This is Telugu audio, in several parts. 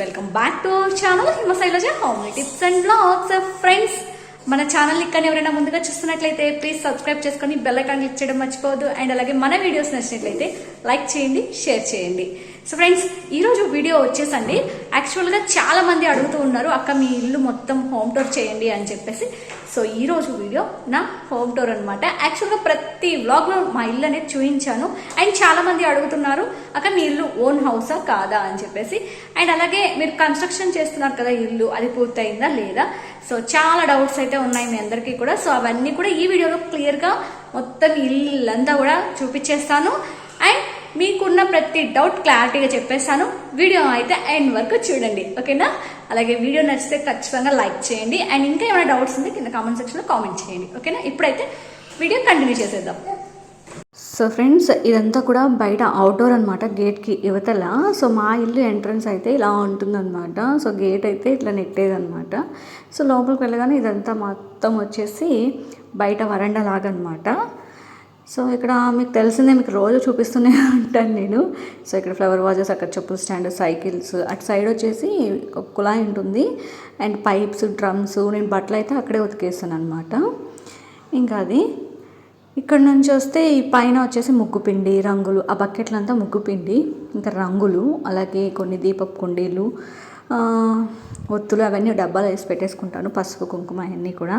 Welcome back to our channel Himashailaja home tips and blogs friends మన ఛానల్ ఇక్కడ ఎవరైనా ముందుగా చూస్తున్నట్లయితే ప్లీజ్ సబ్స్క్రైబ్ చేసుకొని బెల్ ఐకాన్ క్లిక్ చేయడం మర్చిపోవద్దు. అండ్ అలాగే మన వీడియోస్ నచ్చినట్లయితే లైక్ చేయండి షేర్ చేయండి. సో ఫ్రెండ్స్ ఈరోజు వీడియో వచ్చేసండి. యాక్చువల్గా చాలా మంది అడుగుతూ ఉన్నారు అక్క మీ ఇల్లు మొత్తం హోమ్ టూర్ చేయండి అని చెప్పేసి. సో ఈ రోజు వీడియో నా హోమ్ టూర్ అనమాట యాక్చువల్గా ప్రతి వ్లాగ్లో మా ఇల్లు అనేది చూపించాను అండ్ చాలామంది అడుగుతున్నారు అక్క మీ ఇల్లు ఓన్ హౌసా కాదా? అని చెప్పేసి. అండ్ అలాగే మీరు కన్స్ట్రక్షన్ చేస్తున్నారు కదా ఇల్లు అది పూర్తయిందా లేదా? సో చాలా డౌట్స్ అయితే ఉన్నాయి మీ అందరికీ కూడా. సో అవన్నీ కూడా ఈ వీడియోలో క్లియర్గా మొత్తం ఇల్లంతా కూడా చూపించేస్తాను. అండ్ మీకున్న ప్రతి డౌట్ క్లారిటీగా చెప్పేస్తాను. వీడియో అయితే ఎండ్ వరకు చూడండి. ఓకేనా? అలాగే వీడియో నచ్చితే ఖచ్చితంగా లైక్ చేయండి. అండ్ ఇంకా ఏమైనా డౌట్స్ ఉంటే కింద కామెంట్ సెక్షన్లో కామెంట్ చేయండి. ఓకేనా? ఇప్పుడైతే వీడియో కంటిన్యూ చేసేద్దాం. సో ఫ్రెండ్స్ ఇదంతా కూడా బయట అవుట్డోర్ అనమాట గేట్కి యువతల సో మా ఇల్లు ఎంట్రన్స్ అయితే ఇలా ఉంటుందన్నమాట. సో గేట్ అయితే ఇట్లా నెట్టేదన్నమాట. సో లోపలికి వెళ్ళగానే ఇదంతా మొత్తం వచ్చేసి బయట వరండా లాగా అనమాట సో ఇక్కడ మీకు తెలిసిందే మీకు రోజు చూపిస్తూనే ఉంటాను నేను. సో ఇక్కడ ఫ్లవర్ వాజెస్ అక్కడ చెప్పుల స్టాండ్ సైకిల్స్ అటు సైడ్ వచ్చేసి ఒక కుళాయి ఉంటుంది. అండ్ పైప్స్ డ్రమ్స్ నేను బట్టలు అయితే అక్కడే ఉతికేస్తాను అనమాట ఇంకా అది. ఇక్కడ నుంచి వస్తే ఈ పైన వచ్చేసి ముగ్గు పిండి రంగులు ఆ బకెట్లంతా ముగ్గు పిండి ఇంకా రంగులు అలాగే కొన్ని దీపపు కుండీలు ఒత్తులు అవన్నీ డబ్బాలు వేసి పెట్టేసుకుంటాను పసుపు కుంకుమ అవన్నీ కూడా.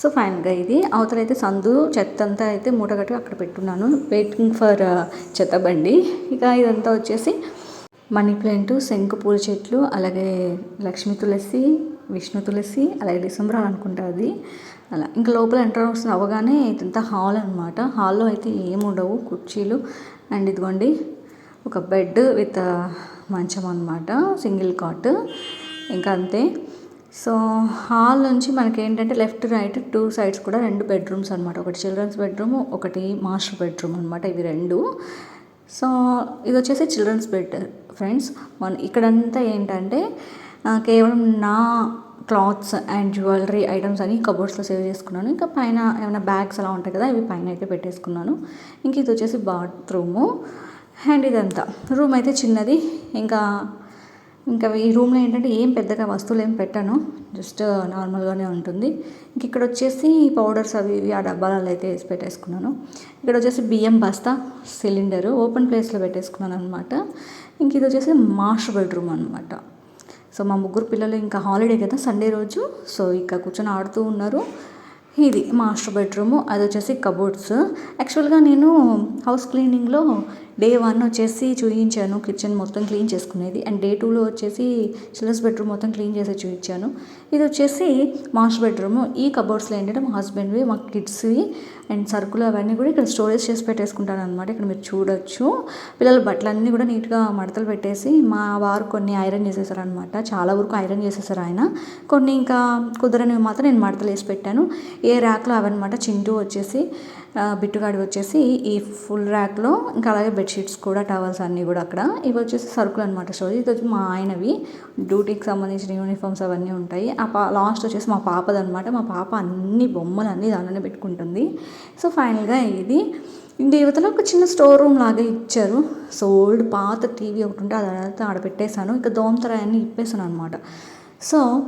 సో ఫైనల్గా ఇది. అవతల అయితే సందు చెత్త అంతా అయితే మూటగట్టి అక్కడ పెట్టున్నాను. వెయిటింగ్ ఫర్ చెత్త బండి. ఇక ఇదంతా వచ్చేసి మనీ ప్లాంట్ శంకు పూల చెట్లు అలాగే లక్ష్మీ తులసి విష్ణు తులసి అలాగే డిసెంబర్ అనుకుంటా అది. అలా. ఇంకా లోపల ఎంటర్ అవగానే అవ్వగానే ఇదంతా హాల్ అనమాట హాల్లో అయితే ఏమి ఉండవు కుర్చీలు. అండ్ ఇదిగోండి ఒక బెడ్ విత్ మంచం అనమాట సింగిల్ కాట్ ఇంకా అంతే. సో హాల్ నుంచి మనకి ఏంటంటే లెఫ్ట్ రైట్ టూ సైడ్స్ కూడా రెండు బెడ్రూమ్స్ అనమాట ఒకటి చిల్డ్రన్స్ బెడ్రూమ్ ఒకటి మాస్టర్ బెడ్రూమ్ అనమాట ఇవి రెండు. సో ఇది వచ్చేసి చిల్డ్రన్స్ బెడ్ ఫ్రెండ్స్ మన ఇక్కడంతా ఏంటంటే కేవలం నా క్లాత్స్ అండ్ జ్యువెలరీ ఐటమ్స్ అని కబోర్డ్స్లో సేవ్ చేసుకున్నాను. ఇంకా పైన ఏమైనా బ్యాగ్స్ అలా ఉంటాయి కదా ఇవి పైన అయితే పెట్టేసుకున్నాను. ఇంక ఇది వచ్చేసి బాత్రూము అండ్ ఇదంతా. రూమ్ అయితే చిన్నది. ఇంకా ఇంకా ఈ రూమ్లో ఏంటంటే ఏం పెద్దగా వస్తువులు ఏం పెట్టాను. జస్ట్ నార్మల్గానే ఉంటుంది. ఇంక ఇక్కడ వచ్చేసి పౌడర్స్ అవి ఇవి ఆ డబ్బాలలో అయితే వేసి పెట్టేసుకున్నాను. ఇక్కడ వచ్చేసి బియ్యం బస్తా సిలిండర్ ఓపెన్ ప్లేస్లో పెట్టేసుకున్నాను అనమాట ఇంక ఇది వచ్చేసి మాస్టర్ బెడ్రూమ్ అనమాట సో మా ముగ్గురు పిల్లలు ఇంకా హాలిడే కదా సండే రోజు. సో ఇంకా కూర్చొని ఆడుతూ ఉన్నారు. ఇది మాస్టర్ బెడ్రూమ్ అది వచ్చేసి కబోర్డ్స్. యాక్చువల్గా నేను హౌస్ క్లీనింగ్లో డే వన్ వచ్చేసి చూయించాను కిచెన్ మొత్తం క్లీన్ చేసుకునేది. అండ్ డే టూలో వచ్చేసి చిల్డ్రన్స్ బెడ్రూమ్ మొత్తం క్లీన్ చేసి చూయించాను. ఇది వచ్చేసి మాస్టర్ బెడ్రూమ్. ఈ కబోర్డ్స్లో ఏంటంటే మా హస్బెండ్వి మా కిడ్స్వి అండ్ సరుకులు అవన్నీ కూడా ఇక్కడ స్టోరేజ్ చేసి పెట్టేసుకుంటాను అనమాట ఇక్కడ మీరు చూడొచ్చు. పిల్లల బట్టలన్నీ కూడా నీట్గా మడతలు పెట్టేసి మా వారు కొన్ని ఐరన్ చేసేసారనమాట చాలా వరకు ఐరన్ చేసేసారు ఆయన. కొన్ని ఇంకా కుదరనివి మాత్రం నేను మడతలు వేసి పెట్టాను. ఏ ర్యాక్లో అవన్నమాట చింటూ వచ్చేసి. బిట్టుగాడి వచ్చేసి ఈ ఫుల్ ర్యాక్లో ఇంకా అలాగే బెడ్షీట్స్ కూడా టవల్స్ అన్నీ కూడా అక్కడ. ఇవి వచ్చేసి సరుకులు అనమాట స్టోరీ. ఇది వచ్చి మా ఆయనవి. డ్యూటీకి సంబంధించిన యూనిఫామ్స్ అవన్నీ ఉంటాయి. ఆ పా లాస్ట్ వచ్చేసి మా పాపది అనమాట మా పాప అన్ని బొమ్మలు అన్నీ దానిలోనే పెట్టుకుంటుంది. సో ఫైనల్గా ఇది. దేవతలో ఒక చిన్న స్టోర్ రూమ్ లాగా ఇచ్చారు. సో ఓల్డ్ పాత టీవీ ఒకటి ఉంటే అది ఆడ పెట్టేశాను ఇంకా దోమతర ఇప్పేసాను అనమాట సో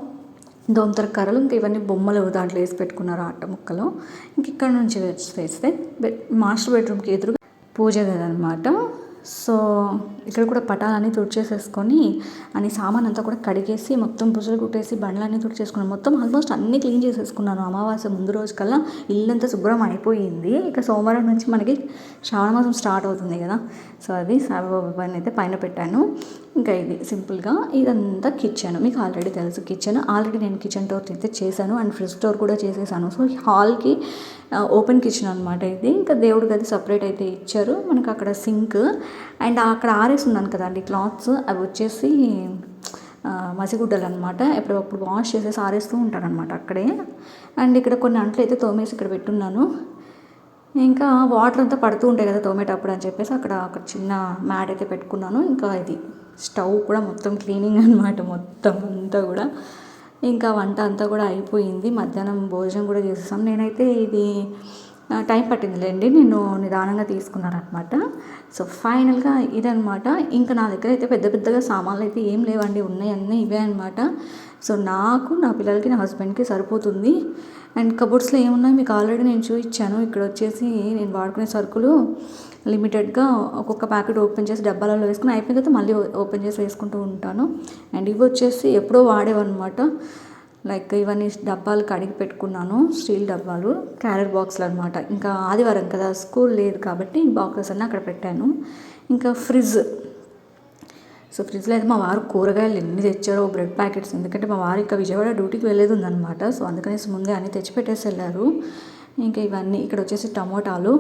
దోంతర కర్రలు ఇంక ఇవన్నీ బొమ్మలు దాంట్లో వేసి పెట్టుకున్నారు ఆట ముక్కలు. ఇంక ఇక్కడ నుంచి వేస్తే మాస్టర్ బెడ్రూమ్కి ఎదురుగా పూజ గది అనమాట సో ఇక్కడ కూడా పటాలన్నీ తుడిచేసేసుకొని అని సామాన్ అంతా కూడా కడిగేసి మొత్తం బుజలు కుట్టేసి బండ్లన్నీ తుడిచేసుకున్నాను మొత్తం ఆల్మోస్ట్ అన్నీ క్లీన్ చేసేసుకున్నాను. అమావాస్య ముందు రోజు కల్లా ఇల్లంతా శుభ్రం అయిపోయింది. ఇక సోమవారం నుంచి మనకి శ్రావణ మాసం స్టార్ట్ అవుతుంది కదా. సో అది సాయిబాబా అయితే పైన పెట్టాను. ఇంకా ఇది సింపుల్గా ఇదంతా కిచెన్ మీకు ఆల్రెడీ తెలుసు కిచెన్ ఆల్రెడీ నేను కిచెన్ టోర్ అయితే చేశాను అండ్ ఫ్రిడ్జ్ టోర్ కూడా చేసేసాను. సో హాల్కి ఓపెన్ కిచెన్ అనమాట ఇది. ఇంకా దేవుడికి అది సపరేట్ అయితే ఇచ్చారు. మనకు అక్కడ సింక్ అండ్ అక్కడ ఆరేసి ఉన్నాను కదండి క్లాత్స్ అవి వచ్చేసి మసిగుడ్డలు అనమాట ఎప్పుడప్పుడు వాష్ చేసేసి ఆరేస్తూ ఉంటారనమాట అక్కడే. అండ్ ఇక్కడ కొన్ని అంట్లు అయితే తోమేసి ఇక్కడ పెట్టున్నాను. ఇంకా వాటర్ అంతా పడుతూ ఉంటాయి కదా తోమేటప్పుడు అని చెప్పేసి అక్కడ అక్కడ చిన్న మ్యాట్ అయితే పెట్టుకున్నాను. ఇంకా ఇది స్టవ్ కూడా మొత్తం క్లీనింగ్ అనమాట మొత్తం అంతా కూడా. ఇంకా వంట అంతా కూడా అయిపోయింది. మధ్యాహ్నం భోజనం కూడా చేసేసాం. నేనైతే ఇది టైం పట్టిందిలేండి. నేను నిదానంగా తీసుకున్నారనమాట. సో ఫైనల్గా ఇదనమాట. ఇంకా నా దగ్గర అయితే పెద్ద పెద్దగా సామాన్లు అయితే ఏం లేవండి. ఉన్నాయి అన్నీ ఇవే అనమాట. సో నాకు నా పిల్లలకి నా హస్బెండ్కి సరిపోతుంది. అండ్ కబోర్డ్స్లో ఏమున్నాయి? మీకు ఆల్రెడీ నేను చూపించాను. ఇక్కడ వచ్చేసి నేను వాడుకునే సరుకులు లిమిటెడ్గా ఒక్కొక్క ప్యాకెట్ ఓపెన్ చేసి డబ్బాలలో వేసుకుని అయిపోయిన తర్వాత మళ్ళీ ఓపెన్ చేసి వేసుకుంటూ ఉంటాను. అండ్ ఇవి వచ్చేసి ఎప్పుడో వాడేవన్నమాట. లైక్ ఇవన్నీ డబ్బాలు కడిగి పెట్టుకున్నాను స్టీల్ డబ్బాలు క్యారెట్ బాక్స్లు అనమాట ఇంకా ఆదివారం కదా స్కూల్ లేదు కాబట్టి బాక్సెస్ అన్నీ అక్కడ పెట్టాను. ఇంకా ఫ్రిడ్జ్ సో ఫ్రిడ్జ్లో అయితే మా వారు కూరగాయలు ఎన్ని తెచ్చారో బ్రెడ్ ప్యాకెట్స్ ఎందుకంటే మా వారు ఇంకా విజయవాడ డ్యూటీకి వెళ్ళేది ఉందన్నమాట. సో అందుకనేసి ముందే అన్నీ తెచ్చిపెట్టేసి వెళ్ళారు. ఇంకా ఇవన్నీ ఇక్కడ వచ్చేసి టమోటాలు.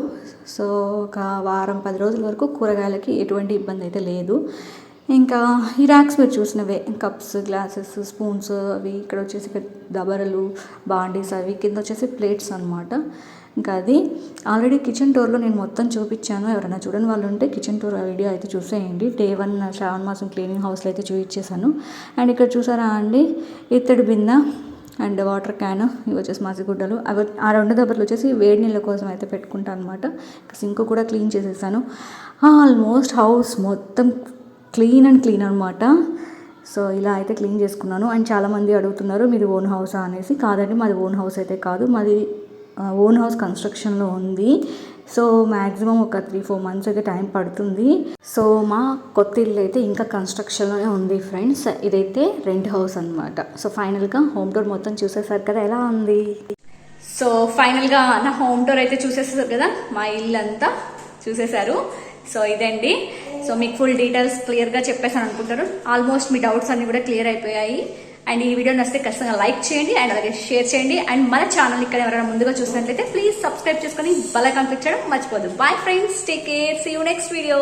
సో ఒక వారం పది రోజుల వరకు కూరగాయలకి ఎటువంటి ఇబ్బంది అయితే లేదు. ఇంకా ఈ ర్యాక్స్ మీరు చూసినవే కప్స్ గ్లాసెస్ స్పూన్స్ అవి ఇక్కడ వచ్చేసి దబరలు బాండీస్ అవి కింద వచ్చేసి ప్లేట్స్ అనమాట ఇంకా అది ఆల్రెడీ కిచెన్ టూర్లో నేను మొత్తం చూపించాను. ఎవరైనా చూడని వాళ్ళు ఉంటే కిచెన్ టూర్ వీడియో అయితే చూసేయండి. డే వన్ శ్రావణ మాసం క్లీనింగ్ హౌస్లో అయితే చూపించేశాను. అండ్ ఇక్కడ చూసారా అండి? ఇత్తడి బిందె అండ్ వాటర్ క్యాన్ ఇవి వచ్చేసి మసిగుడ్డలు అవి ఆ రెండు దెబ్బలు వచ్చేసి వేడి నీళ్ళ కోసం అయితే పెట్టుకుంటాను అనమాట సింక్ కూడా క్లీన్ చేసేసాను. ఆల్మోస్ట్ హౌస్ మొత్తం క్లీన్ అండ్ క్లీన్ అనమాట సో ఇలా అయితే క్లీన్ చేసుకున్నాను. అండ్ చాలామంది అడుగుతున్నారు మీది ఓన్ హౌసా? అనేసి. కాదండి మాది ఓన్ హౌస్ అయితే కాదు. మాది ఓన్ హౌస్ కన్స్ట్రక్షన్లో ఉంది. సో మ్యాక్సిమం ఒక త్రీ ఫోర్ మంత్స్ అయితే టైం పడుతుంది. సో మా కొత్త ఇల్లు అయితే ఇంకా కన్స్ట్రక్షన్లోనే ఉంది ఫ్రెండ్స్. ఇదైతే రెంట్ హౌస్ అనమాట సో ఫైనల్గా హోమ్ టూర్ మొత్తం చూసేసారు కదా ఎలా ఉంది? సో ఫైనల్గా నా హోమ్ టూర్ అయితే చూసేసారు కదా మా ఇల్లు అంతా చూసేశారు సో ఇదండి. సో మీకు ఫుల్ డీటెయిల్స్ క్లియర్గా చెప్పేసాను అనుకుంటారు. ఆల్మోస్ట్ మీ డౌట్స్ అన్ని కూడా క్లియర్ అయిపోయాయి. అండ్ ఈ వీడియో నచ్చితే ఖచ్చితంగా లైక్ చేయండి అండ్ అలాగే షేర్ చేయండి. అండ్ మన ఛానల్ ఇక్కడ ఎవరైనా ముందుగా చూసినట్లయితే ప్లీజ్ సబ్స్క్రైబ్ చేసుకొని బల కనిపించడం మర్చిపోదు bye friends take care see you next video